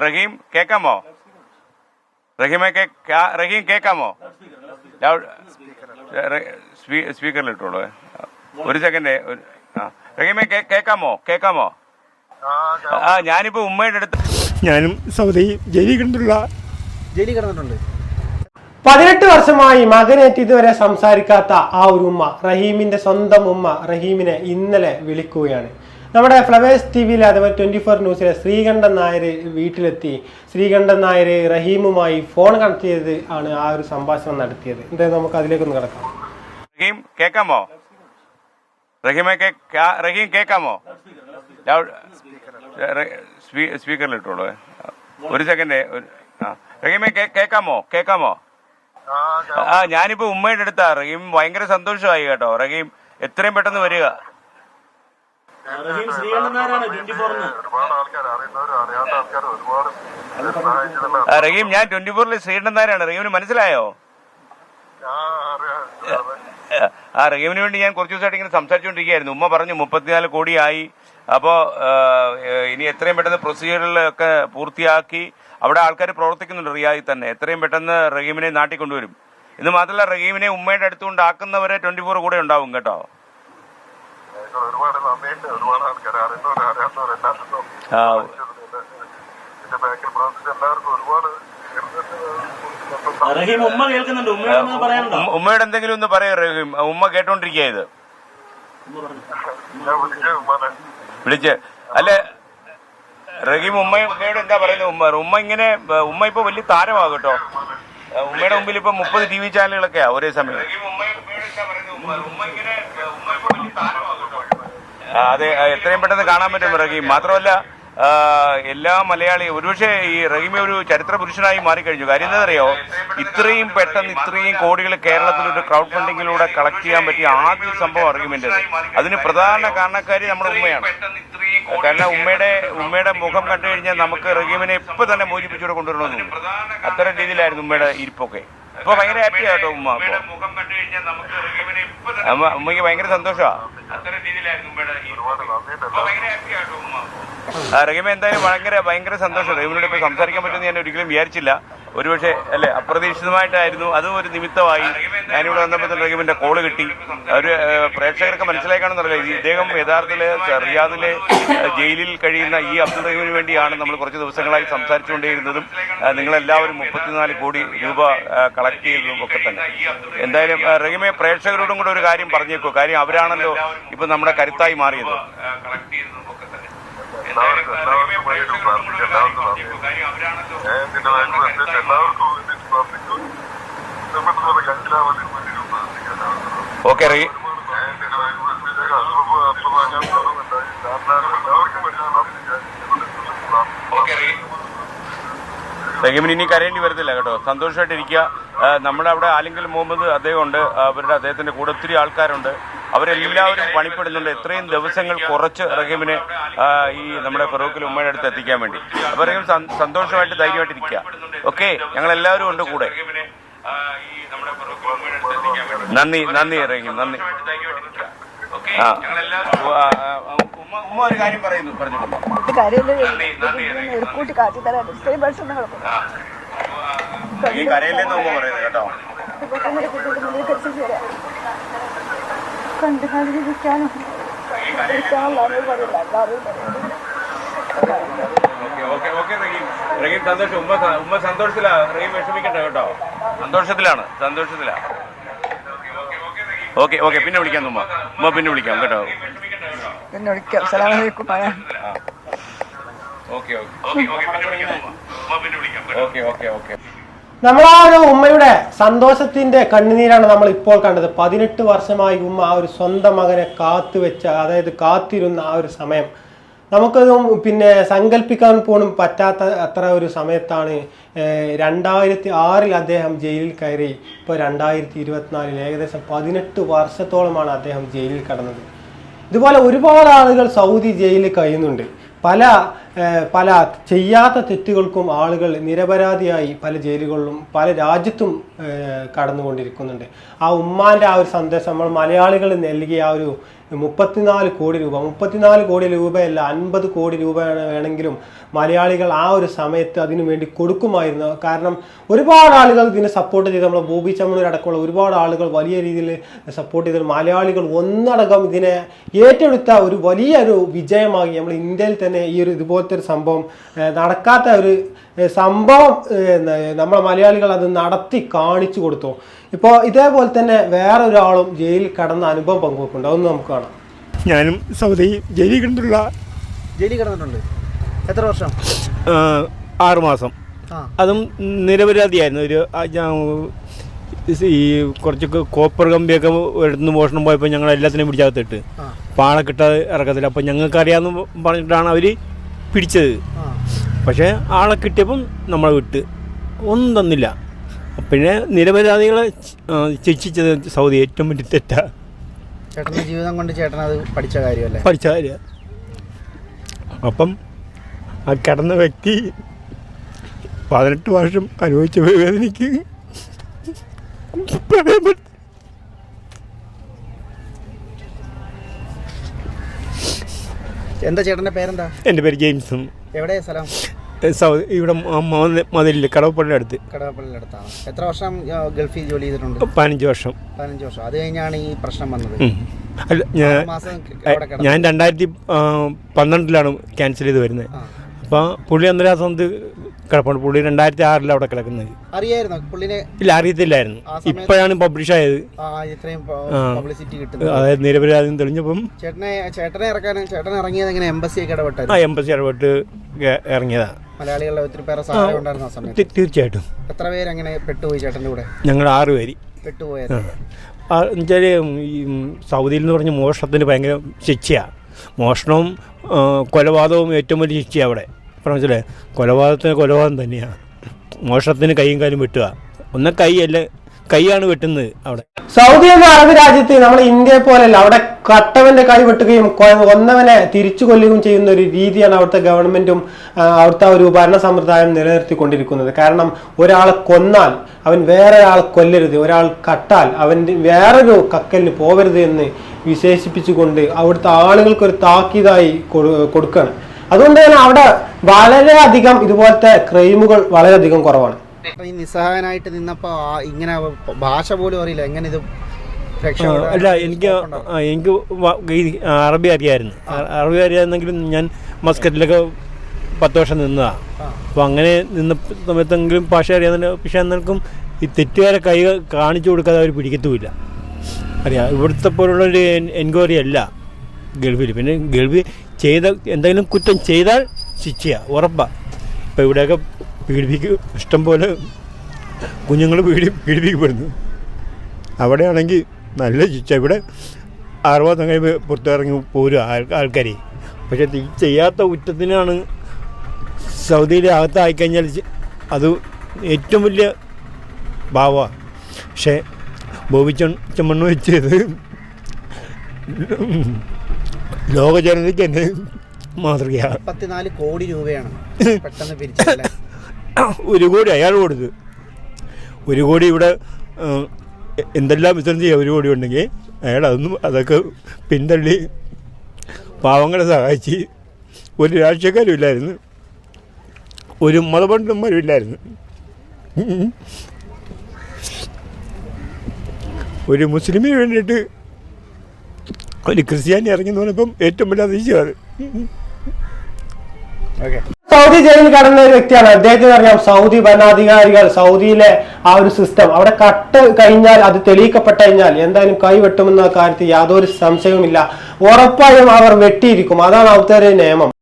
റഹീം കേക്കാമോ? റഹീമെ റഹീം കേക്കാമോ? സ്പീക്കറിൽ ഇട്ടോളൂ ഒരു സെക്കൻഡ് ആ. റഹീമെ കേ- കേക്കാമോ? കേക്കാമോ? ആ ഞാനിപ്പോ ഉമ്മയുടെ അടുത്ത് ഞാനും സൗദി ജയിലിൽ കിടന്നുള്ള ജയിലിൽ കിടന്നിട്ടുണ്ട്. പതിനെട്ട് വർഷമായി മകനേറ്റ് ഇതുവരെ സംസാരിക്കാത്ത ആ ഒരു ഉമ്മ റഹീമിന്റെ സ്വന്തം ഉമ്മ റഹീമിനെ ഇന്നലെ വിളിക്കുകയാണ്. നമ്മുടെ ഫ്ലവേഴ്സ് ടി വിയിൽ അഥവാ ട്വന്റി ഫോർ ന്യൂസിലെ ശ്രീകണ്ഠൻ നായർ വീട്ടിലെത്തി. ശ്രീകണ്ഠൻ നായർ റഹീമുമായി ഫോൺ കണക്ട് ചെയ്ത് ആണ് ആ ഒരു സംഭാഷണം നടത്തിയത്. എന്തായാലും നമുക്ക് അതിലേക്കൊന്ന് കിടക്കാം. റഹീം കേക്കാമോ? റഹീമെ റഹീം കേക്കാമോ? ലൗഡ് സ്പീക്കറിൽ ഇട്ടോളൂ ഒരു സെക്കൻഡ് റഹീമെ കേ- കേക്കാമോ? കേക്കാമോ? ആ ഞാനിപ്പോ ഉമ്മയുടെ അടുത്താ. റഹീം ഭയങ്കര സന്തോഷമായി കേട്ടോ. റഹീം എത്രയും പെട്ടെന്ന് വരിക റഹീം ശ്രീകണ്ഠൻ നായരാണ് ട്വന്റി ഫോറിന് ഒരുപാട് ആൾക്കാർ അറിയുന്നവരും അറിയാത്ത ആൾക്കാരും ഒരുപാട് സഹായിച്ചിട്ടുള്ള റഹീം ഞാൻ ട്വന്റി ഫോറിലെ ശ്രീകണ്ഠൻ നായരാണ്. റഹീമിന് മനസ്സിലായോ? ആ റഹീമിന് വേണ്ടി ഞാൻ കുറച്ചു ദിവസമായിട്ട് ഇങ്ങനെ സംസാരിച്ചുകൊണ്ടിരിക്കുകയായിരുന്നു. ഉമ്മ പറഞ്ഞു മുപ്പത്തിനാല് കോടിയായി അപ്പോൾ ഇനി എത്രയും പെട്ടെന്ന് പ്രൊസീജിയറുകളൊക്കെ പൂർത്തിയാക്കി അവിടെ ആൾക്കാർ പ്രവർത്തിക്കുന്നുണ്ട് റിയായി തന്നെ. എത്രയും പെട്ടെന്ന് റഹീമിനെ നാട്ടിൽ കൊണ്ടുവരും ഇത് മാത്രമല്ല റഹീമിനെ ഉമ്മയുടെ അടുത്തുകൊണ്ട് ആക്കുന്നവരെ ട്വന്റി ഫോർ കൂടെ ഉണ്ടാവും കേട്ടോ. ഒരുപാട് നന്ദിയുണ്ട്. ഒരുപാട് ആൾക്കാർ അറിയുന്നവർ അറിയാത്തവർ എല്ലാവർക്കും ഇതിന്റെ ബാക്കിൽ പ്രവർത്തിച്ച എല്ലാവർക്കും ഒരുപാട് ഉമ്മ കേൾക്കുന്നുണ്ട്. ഉമ്മയോട് ഉമ്മ- എന്തെങ്കിലും ഒന്ന് പറയൂ റഹീം. ഉമ്മ കേട്ടോണ്ടിരിക്കുക ഇത്. ഉമ്മ വിളിച്ച് അല്ലെ റഹീം ഉമ്മ ഉമ്മയോട് എന്താ പറയുന്നത്? ഉമ്മ ഉമ്മ ഇങ്ങനെ ഉമ്മ ഇപ്പൊ വലിയ താരമാകും കേട്ടോ ഏ, ഉമ്മയുടെ മുമ്പിൽ ഇപ്പൊ മുപ്പത് ടി വി ചാനലുകളൊക്കെയാ ഒരേ സമയം. ആ, അതെ എത്രയും പെട്ടെന്ന് കാണാൻ പറ്റും റഹീം. മാത്രമല്ല എല്ലാ മലയാളി ഒരുപക്ഷെ ഈ റഹീമെ ഒരു ചരിത്ര പുരുഷനായി മാറിക്കഴിഞ്ഞു. കാര്യം എന്താണെന്നറിയോ ഇത്രയും പെട്ടെന്ന് ഇത്രയും കോടികൾ കേരളത്തിൽ ഒരു ക്രൗഡ് ഫണ്ടിങ്ങിലൂടെ കളക്ട് ചെയ്യാൻ പറ്റിയ ആദ്യ സംഭവം റഹീമിന്റെ അതിന് പ്രധാന കാരണക്കാരി നമ്മുടെ ഉമ്മയാണ്. കാരണം ഉമ്മയുടെ ഉമ്മയുടെ മുഖം കണ്ടു കഴിഞ്ഞാൽ നമുക്ക് റഹീമിനെ ഇപ്പൊ തന്നെ മോചിപ്പിച്ചുകൂടെ കൊണ്ടുവരണമെന്ന് അത്തരം രീതിയിലായിരുന്നു ഉമ്മയുടെ ഇരിപ്പൊക്കെ. ഇപ്പൊ ഭയങ്കര ഹാപ്പിയാട്ടോ ഉമ്മ ഉമ്മയ്ക്ക് ഭയങ്കര സന്തോഷമാണ് റഹീമ എന്തായാലും ഭയങ്കര ഭയങ്കര സന്തോഷം റഹീമിനോട് ഇപ്പൊ സംസാരിക്കാൻ പറ്റുമെന്ന് ഞാൻ ഒരിക്കലും വിചാരിച്ചില്ല. ഒരുപക്ഷെ അല്ലെ അപ്രതീക്ഷിതമായിട്ടായിരുന്നു. അതും ഒരു നിമിത്തമായി. ഞാനിവിടെ വന്നപ്പോൾ റഹീമിന്റെ കോൾ കിട്ടി. ഒരു പ്രേക്ഷകർക്ക് മനസ്സിലാക്കാണെന്നറിയില്ല ഇദ്ദേഹം യഥാർത്ഥത്തിൽ റിയാദിലെ ജയിലിൽ കഴിയുന്ന ഈ അബ്ദുൾ റഹീമിന് വേണ്ടിയാണ് നമ്മൾ കുറച്ച് ദിവസങ്ങളായി സംസാരിച്ചുകൊണ്ടേയിരുന്നതും. നിങ്ങളെല്ലാവരും മുപ്പത്തിനാല് കോടി രൂപ കളക്ട് ചെയ്തതും ഒക്കെ തന്നെ. എന്തായാലും റഹീമെ പ്രേക്ഷകരോടും കൂടെ ഒരു കാര്യം പറഞ്ഞേക്കോ. കാര്യം അവരാണല്ലോ ഇപ്പൊ നമ്മുടെ കരുത്തായി മാറിയത്. എല്ലാവർക്കും എല്ലാവർക്കും വേണ്ടി പ്രാർത്ഥിക്കും. എല്ലാവർക്കും പ്രത്യേകിച്ച് എല്ലാവർക്കും പ്രാർത്ഥിക്കും. ഓക്കെ റീ റഹീമിന് ഇനി കരയേണ്ടി വരത്തില്ല കേട്ടോ. സന്തോഷമായിട്ടിരിക്കുക. നമ്മുടെ അവിടെ ആലിങ്കൽ മുഹമ്മദ് അദ്ദേഹം ഉണ്ട് അവരുടെ അദ്ദേഹത്തിന്റെ കൂടെ ഒത്തിരി ആൾക്കാരുണ്ട്. അവരെല്ലാവരും പണിപ്പെടുന്നുണ്ട്. എത്രയും ദിവസങ്ങൾ കുറച്ച് റഹീമിനെ ഈ നമ്മുടെ ഫറൂഖിൽ ഉമ്മയുടെ അടുത്ത് എത്തിക്കാൻ വേണ്ടി. അപ്പൊ റഹീം സന്തോഷമായിട്ട് സന്തോഷമായിട്ട് ധൈര്യമായിട്ടിരിക്കുക ഓക്കെ? ഞങ്ങൾ എല്ലാവരും ഉണ്ട് കൂടെ. നന്ദി നന്ദി റഹീം നന്ദി. ആ ഉമ്മ ഒരു കാര്യം പറയുന്നു പറഞ്ഞു ഈ കരയില്ലെന്ന് ഉമ്മ പറയുന്നത് കേട്ടോ. കണ്ടു കണ്ടിരിക്കാനും ഇരിക്കാനുള്ള അറിവ് പറയില്ല അറിവ് പറയില്ല okay okay okay Rahim. Rahim സന്തോഷം. ഉമ്മ ഉമ്മ സന്തോഷത്തിലാ. റഹീം വിഷമിക്കണ്ട കേട്ടോ. സന്തോഷത്തിലാണ് സന്തോഷത്തിലാ. ഓക്കെ ഓക്കെ പിന്നെ വിളിക്കാം ഉമ്മ. ഉമ്മ പിന്നെ വിളിക്കാം കേട്ടോ. പിന്നെ വിളിക്കാം. സലാമലൈക്കും പറയാൻ okay okay okay okay okay നമ്മൾ ആ ഒരു ഉമ്മയുടെ സന്തോഷത്തിന്റെ കണ്ണുനീരാണ് നമ്മൾ ഇപ്പോൾ കണ്ടത്. പതിനെട്ട് വർഷമായി ഉമ്മ ആ ഒരു സ്വന്തം മകനെ കാത്തുവെച്ച അതായത് കാത്തിരുന്ന ആ ഒരു സമയം. നമുക്കതും പിന്നെ സങ്കല്പിക്കാൻ പോലും പറ്റാത്ത അത്ര ഒരു സമയത്താണ് രണ്ടായിരത്തി ആറിൽ അദ്ദേഹം ജയിലിൽ കയറി. ഇപ്പോൾ രണ്ടായിരത്തി ഇരുപത്തിനാലിൽ ഏകദേശം പതിനെട്ട് വർഷത്തോളമാണ് അദ്ദേഹം ജയിലിൽ കടന്നത്. ഇതുപോലെ ഒരുപാട് ആളുകൾ സൗദി ജയിലിൽ കഴിയുന്നുണ്ട്. പല പല ചെയ്യാത്ത തെറ്റുകൾക്കും ആളുകൾ നിരപരാധിയായി പല ജയിലുകളിലും പല രാജ്യത്തും കടന്നുകൊണ്ടിരിക്കുന്നുണ്ട്. ആ ഉമ്മാന്റെ ആ ഒരു സന്ദേശം നമ്മൾ മലയാളികൾ നൽകിയ ആ ഒരു മുപ്പത്തിനാല് കോടി രൂപ മുപ്പത്തിനാല് കോടി രൂപയല്ല അൻപത് കോടി രൂപ വേണമെങ്കിലും മലയാളികൾ ആ ഒരു സമയത്ത് അതിനു വേണ്ടി കൊടുക്കുമായിരുന്നു. കാരണം ഒരുപാട് ആളുകൾ ഇതിനെ സപ്പോർട്ട് ചെയ്ത് നമ്മളെ ബോബി ചമ്മണൂർ അടക്കമുള്ള ഒരുപാട് ആളുകൾ വലിയ രീതിയിൽ സപ്പോർട്ട് ചെയ്ത് മലയാളികൾ ഒന്നടങ്കം ഇതിനെ ഏറ്റെടുത്ത ഒരു വലിയൊരു വിജയമായി നമ്മൾ ഇന്ത്യയിൽ തന്നെ ഈ ഒരു ഇതുപോലത്തെ ഒരു സംഭവം നടക്കാത്ത ഒരു സംഭവം നമ്മളെ മലയാളികൾ അത് നടത്തി കാണിച്ചു കൊടുത്തു. ഇപ്പോൾ ഇതേപോലെ തന്നെ വേറെ ഒരാളും ജയിലിൽ കടന്ന അനുഭവം പങ്കുവെക്കുന്നുണ്ട്. അതൊന്ന് നമുക്ക് കാണാം. ഞാനും സൗദി ജയിലിൽ കണ്ടിട്ടുള്ള ജയിലിൽ കിടന്നിട്ടുണ്ട്. എത്ര വർഷം? ആറുമാസം മാസം. അതും നിരപരാധിയായിരുന്നു. ഒരു ഈ കുറച്ചൊക്കെ കോപ്പർ കമ്പിയൊക്കെ എടുത്തുനിന്ന് മോഷണം പോയപ്പോൾ ഞങ്ങൾ എല്ലാത്തിനെയും പിടിച്ചകത്തിട്ട് പാളെ പാള കിട്ടാതെ ഇറക്കത്തില്ല. അപ്പം ഞങ്ങൾക്ക് അറിയാമെന്ന് പറഞ്ഞിട്ടാണ് അവർ പിടിച്ചത്. പക്ഷേ ആളെ കിട്ടിയപ്പം നമ്മളെ വിട്ട്. ഒന്നും തന്നില്ല. പിന്നെ നിരപരാധികളെ ശിക്ഷിച്ചത് സൗദി ഏറ്റവും വലിയ തെറ്റാ. ചേട്ടന്റെ ജീവിതം കൊണ്ട് ചേട്ടൻ അത് പഠിച്ച കാര്യമല്ലേ? പഠിച്ച കാര്യ. അപ്പം ആ കിടന്ന വ്യക്തി പതിനെട്ട് വർഷം അനുഭവിച്ച വേദനയ്ക്ക് പറയാൻ പറ്റ- എന്താ ചേട്ടന്റെ പേരെന്താ? എന്റെ പേര് ജെയിംസും. എവിടെയാ സ്ഥലം? ഇവിടെ മതിലിൽ കടവപ്പള്ളിയുടെ അടുത്ത്. കടവപ്പള്ളിയുടെ അടുത്താണ്. എത്ര വർഷം ഗൾഫിൽ ജോലി ചെയ്തിട്ടുണ്ട്? പതിനഞ്ച് വർഷം. പതിനഞ്ച് വർഷം. അത് കഴിഞ്ഞാണ് ഈ പ്രശ്നം വന്നത്. അല്ല ഞാൻ രണ്ടായിരത്തി പന്ത്രണ്ടിലാണ് ക്യാൻസൽ ചെയ്ത് വരുന്നത്. അപ്പോൾ പുള്ളി അന്നേരം ആ സമയത്ത് കിടപ്പുണ്ട്. പുള്ളി രണ്ടായിരത്തി ആറിലാണ് അവിടെ കിടക്കുന്നത്. അറിയായിരുന്നോ? പുള്ളിനെ ഇല്ല അറിയത്തില്ലായിരുന്നു. ഇപ്പോഴാണ് പബ്ലിഷ് ആയത് ഇത്രയും. പബ്ലിസിറ്റി കിട്ടുന്നത്. അതായത് നിരപരാധം തെളിഞ്ഞപ്പം ചേട്ടനെ ചേട്ടനെ ഇറക്കാൻ ചേട്ടൻ ഇറങ്ങിയത് എങ്ങനെ? എംബസി ആ എംബസി ഇടപെട്ട് ഇറങ്ങിയതാണ് ഇറങ്ങിയതാ. മലയാളികളുടെ ഒത്തിരി പേരെ സഹായം ഉണ്ടായിരുന്നു ആ സമയത്ത്. തീർച്ചയായിട്ടും. എത്ര പേര് അങ്ങനെ പെട്ടുപോയി ചേട്ടന്റെ കൂടെ? ഞങ്ങൾ ആറ് പേര്. പെട്ടുപോയത്. എന്നുവെച്ചാൽ ഈ സൗദിയിൽ എന്ന് പറഞ്ഞ മോഷണത്തിന് ഭയങ്കര ശിക്ഷയാണ് മോഷണവും കൊലപാതകവും ഏറ്റവും വലിയ ശിക്ഷയാണ് അവിടെ. അപ്പോൾ മനസ്സിലായി? കൊലപാതകത്തിന് കൊലപാതകം തന്നെയാണ് മോഷണത്തിന് കൈയും കാലും വെട്ടുക. ഒന്ന് കൈയല്ല കൈയാണ് വെട്ടുന്നത് അവിടെ. സൗദി എന്ന അറബ് രാജ്യത്ത് നമ്മൾ ഇന്ത്യയെ പോലെയല്ല അവിടെ കട്ടവന്റെ കൈ വെട്ടുകയും ഒന്നവനെ തിരിച്ചു കൊല്ലുകയും ചെയ്യുന്ന ഒരു രീതിയാണ് അവിടുത്തെ ഗവൺമെന്റും അവിടുത്തെ ഒരു ഭരണ സമ്പ്രദായം നിലനിർത്തിക്കൊണ്ടിരിക്കുന്നത്. കാരണം ഒരാളെ കൊന്നാൽ അവൻ വേറെ ഒരാളെ കൊല്ലരുത് ഒരാൾ കട്ടാൽ അവന്റെ വേറൊരു കക്കലിന് പോകരുത് എന്ന് വിശേഷിപ്പിച്ചുകൊണ്ട് അവിടുത്തെ ആളുകൾക്ക് ഒരു താക്കീതായി കൊടു- കൊടുക്കുകയാണ് അതുകൊണ്ട് തന്നെ അവിടെ വളരെയധികം ഇതുപോലത്തെ ക്രൈമുകൾ വളരെയധികം കുറവാണ്. ഈ നിസ്സഹായനായിട്ട് നിന്നപ്പോ ഇങ്ങനെ ഭാഷ പോലും അറിയില്ല. എങ്ങനെ ഇത് അല്ല എനിക്ക് എനിക്ക് അറബി അറിയായിരുന്നു. അറബി അറിയാമെന്നെങ്കിലും ഞാൻ മസ്കറ്റിലൊക്കെ പത്ത് വർഷം നിന്നതാണ് അപ്പോൾ അങ്ങനെ നിന്ന സമയത്തെങ്കിലും ഭാഷ അറിയാവുന്ന പക്ഷേ എന്നാൽക്കും ഈ തെറ്റുകാരെ കൈ കാണിച്ചു കൊടുക്കാതെ അവർ പിടിക്കത്തുമില്ല. അറിയാം ഇവിടുത്തെ പോലുള്ളൊരു എൻക്വയറി അല്ല ഗൾഫിൽ പിന്നെ ഗൾഫിൽ ചെയ്ത എന്തെങ്കിലും കുറ്റം ചെയ്താൽ ശിക്ഷയാണ് ഉറപ്പാണ് ഇപ്പോൾ ഇവിടെയൊക്കെ പീഡിപ്പിക്കും ഇഷ്ടംപോലെ കുഞ്ഞുങ്ങൾ പീഡി പീഡിപ്പിക്കപ്പെടുന്നു. അവിടെയാണെങ്കിൽ നല്ല ശിക്ഷ. ഇവിടെ അറുപത് കഴിയുമ്പോൾ പുറത്തിറങ്ങി പോരും ആൾക്കാരെ. പക്ഷെ ചെയ്യാത്ത കുറ്റത്തിനാണ് സൗദിയിലെ അകത്തായിക്കഴിഞ്ഞാൽ കഴിഞ്ഞാൽ അത് ഏറ്റവും വലിയ ഭാവമാണ് പക്ഷേ ബോബി ചെമ്മണ്ണ് വെച്ചത് ലോക ജനതയ്ക്ക് എന്നെ മാതൃകയാണ് മുപ്പത്തിനാല് കോടി രൂപയാണ് പെട്ടെന്ന് പിരിച്ചല്ലേ ഒരു കോടി അയാൾ കൊടുത്ത്. ഒരു കോടി ഇവിടെ എന്തെല്ലാം ബിസിനസ് ചെയ്യുക ഒരു കോടി ഉണ്ടെങ്കിൽ അയാൾ അതൊന്നും അതൊക്കെ പിന്തള്ളി പാവങ്ങളെ സഹായിച്ച് ഒരു രാഷ്ട്രീയക്കാരും ഇല്ലായിരുന്നു. ഒരു മതപണ്ഡിതന്മാരും ഇല്ലായിരുന്നു. ഒരു മുസ്ലിമിന് വേണ്ടിയിട്ട് ഒരു ക്രിസ്ത്യാനി ഇറങ്ങി പറഞ്ഞപ്പം ഏറ്റവും വലിയ അതിശയം അത്. സൗദി ജയിലിൽ കടന്ന ഒരു വ്യക്തിയാണ്. അദ്ദേഹത്തിന് അറിയാം സൗദി ഭരണാധികാരികൾ സൗദിയിലെ ആ ഒരു സിസ്റ്റം അവിടെ കട്ട് കഴിഞ്ഞാൽ അത് തെളിയിക്കപ്പെട്ട കഴിഞ്ഞാൽ എന്തായാലും കൈവെട്ടുമെന്ന കാര്യത്തിൽ യാതൊരു സംശയവുമില്ല. ഉറപ്പായും അവർ വെട്ടിയിരിക്കും. അതാണ് അവിടുത്തെ നിയമം.